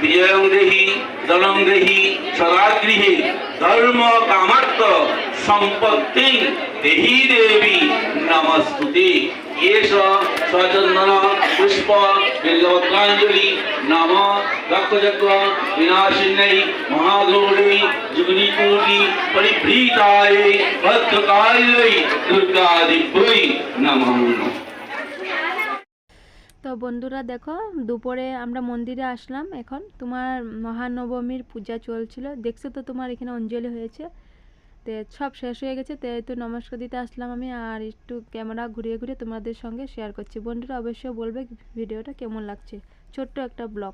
বিজয়ং দেহি দলং দেহি সদাগৃহে ধর্ম কামার্থ সম্পত্তি দেহি দেবী নমস্তুতে এষ সচন্দন পুষ্প বিল্লপত্রাঞ্জলি নম রক্তচক্র বিনাশিন্যై মহাগৌরী যুগনিপুরি পরিভৃতায় ভদ্রকাল্যై দুর্গাদিভ্যৈ নমঃ তো বন্ধুরা দেখো, দুপুরে আমরা মন্দিরে আসলাম এখন। তোমার মহানবমীর পূজা চলছিল। দেখছ তো তোমার এখানে অঞ্জলি হয়েছে? তো সব শেষ হয়ে গেছে, তো একটু নমস্কার দিতে আসলাম আমি আর একটু ক্যামেরা ঘুরিয়ে ঘুরিয়ে তোমাদের সঙ্গে শেয়ার করছি। বন্ধুরা অবশ্যই বলবে ভিডিওটা কেমন লাগছে। ছোট্ট একটা ব্লগ।